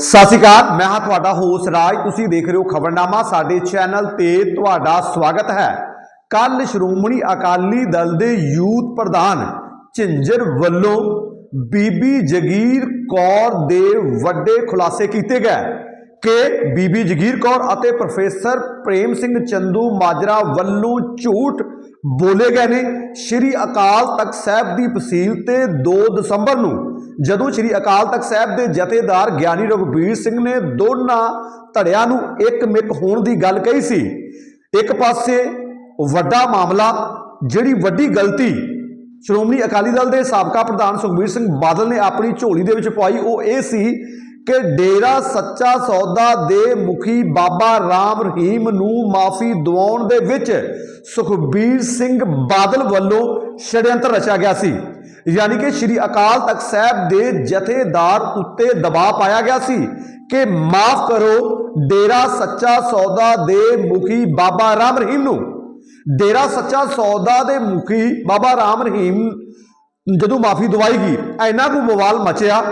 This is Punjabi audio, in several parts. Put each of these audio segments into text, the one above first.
ਸਤਿ ਸ਼੍ਰੀ ਅਕਾਲ, ਮੈਂ ਹਾਂ ਤੁਹਾਡਾ ਹੋਸ ਰਾਜ। ਤੁਸੀਂ ਦੇਖ ਰਹੇ ਹੋ ਖਬਰਨਾਮਾ, ਸਾਡੇ ਚੈਨਲ ਤੇ ਤੁਹਾਡਾ ਸਵਾਗਤ ਹੈ। ਕੱਲ ਸ਼੍ਰੋਮਣੀ ਅਕਾਲੀ ਦਲ ਦੇ ਯੂਥ ਪ੍ਰਧਾਨ ਝਿੰਜਰ ਵੱਲੋਂ ਬੀਬੀ ਜਗੀਰ ਕੌਰ ਦੇ ਵੱਡੇ ਖੁਲਾਸੇ ਕੀਤੇ ਗਏ ਕਿ ਬੀਬੀ ਜਗੀਰ ਕੌਰ ਅਤੇ ਪ੍ਰੋਫੈਸਰ ਪ੍ਰੇਮ ਸਿੰਘ ਚੰਦੂ ਮਾਜਰਾ ਵੱਲੋਂ ਝੂਠ ਬੋਲੇ ਗਏ ਨੇ। ਸ਼੍ਰੀ ਅਕਾਲ ਤਖਤ ਸਾਹਿਬ ਦੀ ਫਸੀਲ ਤੇ 2 ਦਸੰਬਰ ਨੂੰ ਜਦੋਂ ਸ਼੍ਰੀ ਅਕਾਲ ਤਖਤ ਸਾਹਿਬ ਦੇ ਜਥੇਦਾਰ ਗਿਆਨੀ ਰਘਬੀਰ ਸਿੰਘ ਨੇ ਦੋਨਾਂ ਧੜਿਆਂ ਨੂੰ ਇੱਕ ਮਿੱਕ ਹੋਣ ਦੀ ਗੱਲ ਕਹੀ ਸੀ, ਇੱਕ ਪਾਸੇ ਵੱਡਾ ਮਾਮਲਾ, ਜਿਹੜੀ ਵੱਡੀ ਗਲਤੀ ਸ਼੍ਰੋਮਣੀ ਅਕਾਲੀ ਦਲ ਦੇ ਸਾਬਕਾ ਪ੍ਰਧਾਨ ਸੁਖਬੀਰ ਸਿੰਘ ਬਾਦਲ ਨੇ ਆਪਣੀ ਝੋਲੀ ਦੇ ਵਿੱਚ ਪਾਈ ਉਹ ਇਹ ਸੀ ਕਿ ਡੇਰਾ ਸੱਚਾ ਸੌਦਾ ਦੇ ਮੁਖੀ ਬਾਬਾ ਰਾਮ ਰਹੀਮ ਨੂੰ ਮਾਫੀ ਦਿਵਾਉਣ ਦੇ ਵਿੱਚ ਸੁਖਬੀਰ ਸਿੰਘ ਬਾਦਲ ਵੱਲੋਂ ਛੜਯੰਤਰ ਰਚਿਆ ਗਿਆ ਸੀ ਯਾਨੀ ਕਿ ਸ਼੍ਰੀ ਅਕਾਲ ਤਖਤ ਸਾਹਿਬ ਦੇ ਜਥੇਦਾਰ ਉੱਤੇ ਦਬਾਅ ਪਾਇਆ ਗਿਆ ਸੀ ਕਿ ਮਾਫ ਕਰੋ ਡੇਰਾ ਸੱਚਾ ਸੌਦਾ ਦੇ ਮੁਖੀ ਬਾਬਾ ਰਾਮ ਰਹੀਮ ਨੂੰ ਡੇਰਾ ਸੱਚਾ ਸੌਦਾ ਦੇ ਮੁਖੀ ਬਾਬਾ ਰਾਮ ਰਹੀਮ ਜਦੋਂ ਮਾਫੀ ਦਵਾਈਗੀ ਐਨਾ ਕੁ ਮਵਾਲ ਮਚਿਆ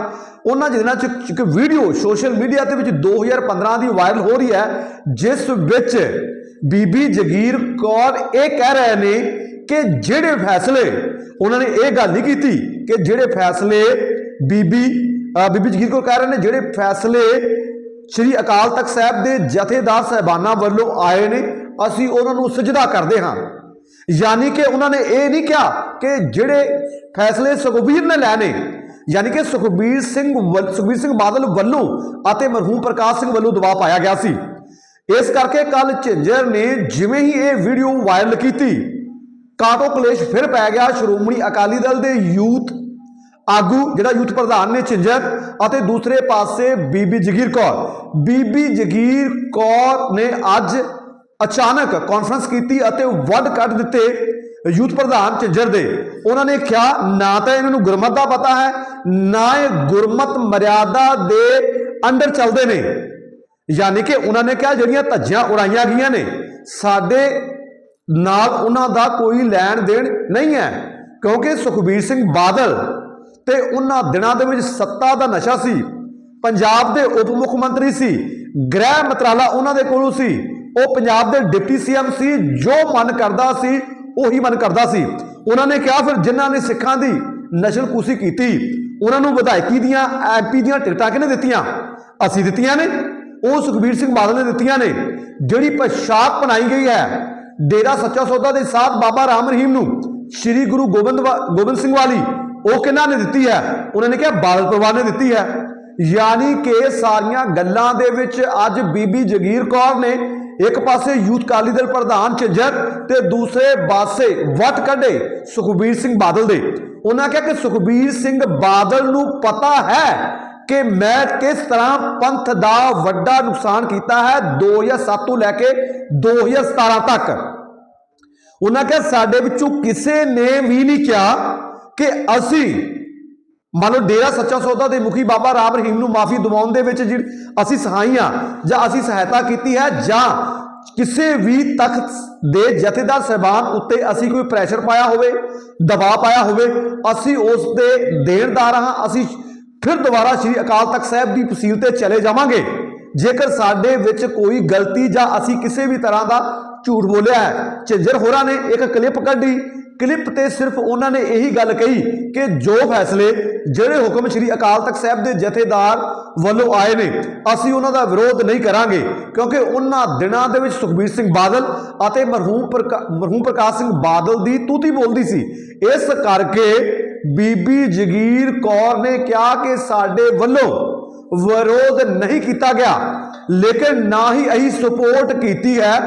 ਉਹਨਾਂ ਜਿਹਨਾਂ ਚ ਇੱਕ ਵੀਡੀਓ ਸੋਸ਼ਲ ਮੀਡੀਆ ਤੇ ਵਿੱਚ 2015 ਦੀ ਵਾਇਰਲ ਹੋ ਰਹੀ ਹੈ ਜਿਸ ਵਿੱਚ ਬੀਬੀ ਜਗੀਰ ਕੌਰ ਇਹ ਕਹਿ ਰਹੇ ਨੇ ਕਿ ਜਿਹੜੇ ਫੈਸਲੇ, ਉਹਨਾਂ ਨੇ ਇਹ ਗੱਲ ਨਹੀਂ ਕੀਤੀ ਕਿ ਜਿਹੜੇ ਫੈਸਲੇ ਬੀਬੀ ਬੀਬੀ ਜਗੀਰ ਕੌਰ ਕਹਿ ਰਹੇ ਨੇ, ਜਿਹੜੇ ਫੈਸਲੇ ਸ਼੍ਰੀ ਅਕਾਲ ਤਖਤ ਸਾਹਿਬ ਦੇ ਜਥੇਦਾਰ ਸਹਿਬਾਨਾਂ ਵੱਲੋਂ ਆਏ ਨੇ, ਅਸੀਂ ਉਹਨਾਂ ਨੂੰ ਸਜਦਾ ਕਰਦੇ ਹਾਂ। ਯਾਨੀ ਕਿ ਉਹਨਾਂ ਨੇ ਇਹ ਨਹੀਂ ਕਿਹਾ ਕਿ ਜਿਹੜੇ ਫੈਸਲੇ ਸੁਖਬੀਰ ਨੇ ਲੈਣੇ ਯਾਨੀ ਕਿ ਸੁਖਬੀਰ ਸਿੰਘ ਵੱਲ- ਸੁਖਬੀਰ ਸਿੰਘ ਬਾਦਲ ਵੱਲੋਂ ਅਤੇ ਮਰਹੂਮ ਪ੍ਰਕਾਸ਼ ਸਿੰਘ ਵੱਲੋਂ ਦਬਾਅ ਪਾਇਆ ਗਿਆ ਸੀ। ਇਸ ਕਰਕੇ ਕੱਲ ਝਿੰਜਰ ਨੇ ਜਿਵੇਂ ਹੀ ਇਹ ਵੀਡੀਓ ਵਾਇਰਲ ਕੀਤੀ ਕਾਟੋ ਕਲੇਸ਼ ਫਿਰ ਪੈ ਗਿਆ। ਸ਼੍ਰੋਮਣੀ ਅਕਾਲੀ ਦਲ ਦੇ ਯੂਥ ਆਗੂ, ਜਿਹੜਾ ਯੂਥ ਪ੍ਰਧਾਨ ਨੇ ਝਿੰਜਰ, ਅਤੇ ਦੂਸਰੇ ਪਾਸੇ ਬੀਬੀ ਜਗੀਰ ਕੌਰ। ਬੀਬੀ ਜਗੀਰ ਕੌਰ ਨੇ ਅੱਜ ਅਚਾਨਕ ਕਾਨਫਰੰਸ ਕੀਤੀ ਅਤੇ ਵੱਡ ਕੱਢ ਦਿੱਤੇ ਯੂਥ ਪ੍ਰਧਾਨ ਝਿੰਜਰ ਦੇ। ਉਹਨਾਂ ਨੇ ਕਿਹਾ, ਨਾ ਤਾਂ ਇਹਨਾਂ ਨੂੰ ਗੁਰਮਤ ਦਾ ਪਤਾ ਹੈ, ਨਾ ਇਹ ਗੁਰਮਤ ਮਰਿਆਦਾ ਦੇ ਅੰਡਰ ਚੱਲਦੇ ਨੇ। ਯਾਨੀ ਕਿ ਉਹਨਾਂ ਨੇ ਕਿਹਾ, ਜਿਹੜੀਆਂ ਧੱਜੀਆਂ ਉਡਾਈਆਂ ਗਈਆਂ ਨੇ, ਸਾਡੇ ਨਾਲ ਉਹਨਾਂ ਦਾ ਕੋਈ ਲੈਣ ਦੇਣ ਨਹੀਂ ਹੈ। ਕਿਉਂਕਿ ਸੁਖਬੀਰ ਸਿੰਘ ਬਾਦਲ ਤੇ ਉਹਨਾਂ ਦਿਨਾਂ ਦੇ ਵਿੱਚ ਸੱਤਾ ਦਾ ਨਸ਼ਾ ਸੀ। ਪੰਜਾਬ ਦੇ ਉਪ ਮੁੱਖ ਮੰਤਰੀ ਸੀ। ਗ੍ਰਹਿ ਮੰਤਰਾਲਾ ਉਹਨਾਂ ਦੇ ਕੋਲੋਂ ਸੀ। ਉਹ ਪੰਜਾਬ ਦੇ ਡਿਪਟੀ ਸੀਐਮ ਸੀ। ਜੋ ਮਨ ਕਰਦਾ ਸੀ, ਉਹੀ ਮਨ ਕਰਦਾ ਸੀ। ਉਹਨਾਂ ਨੇ ਕਿਹਾ ਫਿਰ ਜਿਨ੍ਹਾਂ ਨੇ ਸਿੱਖਾਂ ਦੀ ਨਸ਼ਲਕੂਸੀ ਕੀਤੀ, ਉਹਨਾਂ ਨੂੰ ਵਿਧਾਇਕੀ ਦੀਆਂ ਐਮਪੀ ਦੀਆਂ ਟਿਕਟਾਂ ਕਿਹਨੇ ਦਿੱਤੀਆਂ? ਅਸੀਂ ਦਿੱਤੀਆਂ ਨੇ। ਉਹ ਸੁਖਬੀਰ ਸਿੰਘ ਬਾਦਲ ਨੇ ਦਿੱਤੀਆਂ ਨੇ। ਜਿਹੜੀ ਪਛਾਪ ਬਣਾਈ ਗਈ ਹੈ ਡੇਰਾ ਸੱਚਾ ਸੌਦਾ ਦੇ ਸਾਥ ਬਾਬਾ ਰਾਮ ਰਹੀਮ ਨੂੰ ਸ੍ਰੀ ਗੁਰੂ ਗੋਬਿੰਦ ਵਾ- ਗੋਬਿੰਦ ਸਿੰਘ ਵਾਲੀ ਉਹ ਕਿਹਨਾਂ ਨੇ ਦਿੱਤੀ ਹੈ? ਉਹਨਾਂ ਨੇ ਕਿਹਾ, ਬਾਦਲ ਪਰਿਵਾਰ ਨੇ ਦਿੱਤੀ ਹੈ। ਯਾਨੀ ਕਿ ਸਾਰੀਆਂ ਗੱਲਾਂ ਦੇ ਵਿੱਚ ਅੱਜ ਬੀਬੀ ਜਗੀਰ ਕੌਰ ਨੇ ਇੱਕ ਪਾਸੇ ਯੂਥ ਕਾਲੀ ਦਲ ਪ੍ਰਧਾਨ ਝੰਜਰ ਤੇ ਦੂਸਰੇ ਪਾਸੇ ਵਟ ਕੱਢੇ ਸੁਖਬੀਰ ਸਿੰਘ ਬਾਦਲ ਦੇ। ਉਹਨਾਂ ਕਿਹਾ ਕਿ ਸੁਖਬੀਰ ਸਿੰਘ ਬਾਦਲ ਨੂੰ ਪਤਾ ਹੈ ਕਿ ਮੈਂ ਕਿਸ ਤਰ੍ਹਾਂ ਪੰਥ ਦਾ ਵੱਡਾ ਨੁਕਸਾਨ ਕੀਤਾ ਹੈ 2007 ਤੋਂ ਲੈ ਕੇ 2017 ਤੱਕ। ਉਹਨਾਂ ਕਿਹਾ, ਸਾਡੇ ਵਿੱਚੋਂ ਕਿਸੇ ਨੇ ਵੀ ਨਹੀਂ ਕਿਹਾ ਕਿ ਅਸੀਂ, ਮੰਨ ਲਓ ਡੇਰਾ ਸੱਚਾ ਸੌਦਾ ਦੇ ਮੁਖੀ ਬਾਬਾ ਰਾਮ ਰਹੀਮ ਨੂੰ ਮਾਫੀ ਦਿਵਾਉਣ ਦੇ ਵਿੱਚ ਜਿਹੜੀ ਅਸੀਂ ਸਹਾਈਆਂ ਜਾਂ ਅਸੀਂ ਸਹਾਇਤਾ ਕੀਤੀ ਹੈ ਜਾਂ ਕਿਸੇ ਵੀ ਤਖਤ ਦੇ ਜਥੇਦਾਰ ਸਹਿਬਾਨ ਉੱਤੇ ਅਸੀਂ ਕੋਈ ਪ੍ਰੈਸ਼ਰ ਪਾਇਆ ਹੋਵੇ, ਦਬਾਅ ਪਾਇਆ ਹੋਵੇ, ਅਸੀਂ ਉਸ ਦੇ ਦੇਣਦਾਰ ਹਾਂ, ਅਸੀਂ ਫਿਰ ਦੁਬਾਰਾ ਸ੍ਰੀ ਅਕਾਲ ਤਖਤ ਸਾਹਿਬ ਦੀ ਫਸੀਲ ਤੇ ਚਲੇ ਜਾਵਾਂਗੇ। ਜੇਕਰ ਸਾਡੇ ਵਿੱਚ ਕੋਈ ਗਲਤੀ ਜਾਂ ਅਸੀਂ ਕਿਸੇ ਵੀ ਤਰ੍ਹਾਂ ਦਾ ਝੂਠ ਬੋਲਿਆ ਹੈ। ਝਿੰਜਰ ਹੋਰਾਂ ਨੇ ਇੱਕ ਕਲਿੱਪ ਕੱਢੀ। ਕਲਿੱਪ ਤੇ ਸਿਰਫ ਉਹਨਾਂ ਨੇ ਇਹੀ ਗੱਲ ਕਹੀ ਕਿ ਜੋ ਫੈਸਲੇ, ਜਿਹੜੇ ਹੁਕਮ ਸ੍ਰੀ ਅਕਾਲ ਤਖਤ ਸਾਹਿਬ ਦੇ ਜਥੇਦਾਰ ਵੱਲੋਂ ਆਏ ਨੇ, ਅਸੀਂ ਉਹਨਾਂ ਦਾ ਵਿਰੋਧ ਨਹੀਂ ਕਰਾਂਗੇ, ਕਿਉਂਕਿ ਉਹਨਾਂ ਦਿਨਾਂ ਦੇ ਵਿੱਚ ਸੁਖਬੀਰ ਸਿੰਘ ਬਾਦਲ ਅਤੇ ਮਰਹੂਮ ਪ੍ਰਕਾ- ਮਰਹੂਮ ਪ੍ਰਕਾਸ਼ ਸਿੰਘ ਬਾਦਲ ਦੀ ਤੂਤੀ ਬੋਲਦੀ ਸੀ। ਇਸ ਕਰਕੇ ਬੀਬੀ ਜਗੀਰ ਕੌਰ ਨੇ ਕਿਹਾ ਕਿ ਸਾਡੇ ਵੱਲੋਂ ਵਿਰੋਧ ਨਹੀਂ ਕੀਤਾ ਗਿਆ, ਲੇਕਿਨ ਨਾ ਹੀ ਅਸੀਂ ਸਪੋਰਟ ਕੀਤੀ ਹੈ।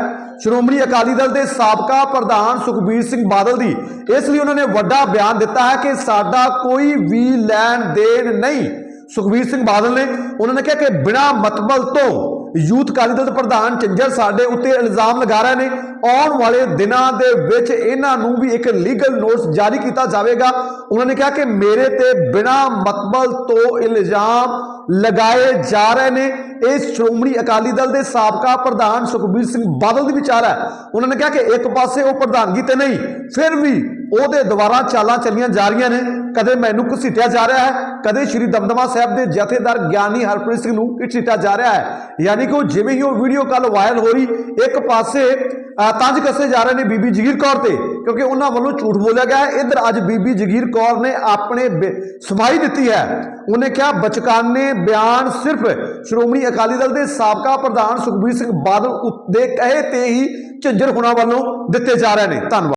ਸ਼੍ਰੋਮਣੀ ਅਕਾਲੀ ਦਲ ਦੇ ਸਾਬਕਾ ਪ੍ਰਧਾਨ ਸੁਖਬੀਰ ਸਿੰਘ ਬਾਦਲ ਦੀ। ਇਸ ਲਈ ਉਹਨਾਂ ਨੇ ਵੱਡਾ ਬਿਆਨ ਦਿੱਤਾ ਹੈ ਕਿ ਸਾਡਾ ਕੋਈ ਵੀ ਲੈਣ ਦੇਣ ਨਹੀਂ। ਸੁਖਬੀਰ ਸਿੰਘ ਬਾਦਲ ਨੇ, ਉਹਨਾਂ ਨੇ ਕਿਹਾ ਕਿ ਬਿਨਾਂ ਮਤਬਲ ਤੋਂ ਯੂਥ ਅਕਾਲੀ ਦਲ ਦੇ ਪ੍ਰਧਾਨ ਚੰਜਰ ਸਾਡੇ ਉੱਤੇ ਇਲਜ਼ਾਮ ਲਗਾ ਰਹੇ ਨੇ। ਆਉਣ ਵਾਲੇ ਦਿਨਾਂ ਦੇ ਵਿੱਚ ਇਹਨਾਂ ਨੂੰ ਵੀ ਇੱਕ ਲੀਗਲ ਨੋਟਿਸ ਜਾਰੀ ਕੀਤਾ ਜਾਵੇਗਾ। ਉਹਨਾਂ ਨੇ ਕਿਹਾ ਕਿ ਮੇਰੇ ਤੇ ਬਿਨਾਂ ਮਤਬਲ ਤੋਂ ਇਲਜ਼ਾਮ ਲਗਾਏ ਜਾ ਰਹੇ ਨੇ। ਇਹ ਸ਼੍ਰੋਮਣੀ ਅਕਾਲੀ ਦਲ ਦੇ ਸਾਬਕਾ ਪ੍ਰਧਾਨ ਸੁਖਬੀਰ ਸਿੰਘ ਬਾਦਲ ਦੀ ਵਿਚਾਰ ਹੈ। ਉਹਨਾਂ ਨੇ ਕਿਹਾ ਕਿ ਇੱਕ ਪਾਸੇ ਉਹ ਪ੍ਰਧਾਨਗੀ ਤੇ ਨਹੀਂ, ਫਿਰ ਵੀ ਉਹਦੇ ਦੁਆਰਾ ਚਾਲਾਂ ਚੱਲੀਆਂ ਜਾ ਰਹੀਆਂ ਨੇ। ਕਦੇ ਮੈਨੂੰ ਘਸੀਟਿਆ ਜਾ ਰਿਹਾ ਹੈ, ਕਦੇ ਸ਼੍ਰੀ ਦਮਦਮਾ ਸਾਹਿਬ ਦੇ ਜਥੇਦਾਰ ਗਿਆਨੀ ਹਰਪ੍ਰੀਤ ਸਿੰਘ ਨੂੰ ਘਸੀਟਿਆ ਜਾ ਰਿਹਾ ਹੈ। ਯਾਨੀ ਕਿ ਉਹ ਜਿਵੇਂ ਹੀ ਉਹ ਵੀਡੀਓ ਕੱਲ ਵਾਇਰਲ ਹੋ ਰਹੀ, ਇੱਕ ਪਾਸੇ ਤੰਜ ਕੱਸੇ ਜਾ ਰਹੇ ਨੇ ਬੀਬੀ ਜਗੀਰ ਕੌਰ ਤੇ, ਕਿਉਂਕਿ ਉਹਨਾਂ ਵੱਲੋਂ ਝੂਠ ਬੋਲਿਆ ਗਿਆ ਹੈ। ਇੱਧਰ ਅੱਜ ਬੀਬੀ ਜਗੀਰ ਕੌਰ ਨੇ ਆਪਣੇ ਬੇ- ਸਫ਼ਾਈ ਦਿੱਤੀ ਹੈ। ਉਹਨੇ ਕਿਹਾ, ਬਚਕਾਨੇ ਬਿਆਨ ਸਿਰਫ ਸ਼੍ਰੋਮਣੀ ਅਕਾਲੀ ਦਲ ਦੇ ਸਾਬਕਾ ਪ੍ਰਧਾਨ ਸੁਖਬੀਰ ਸਿੰਘ ਬਾਦਲ ਉ- ਦੇ ਕਹੇ ਤੇ ਹੀ ਝੰਜਰ ਹੋਣਾ ਵੱਲੋਂ ਦਿੱਤੇ ਜਾ ਰਹੇ ਨੇ। ਧੰਨਵਾਦ।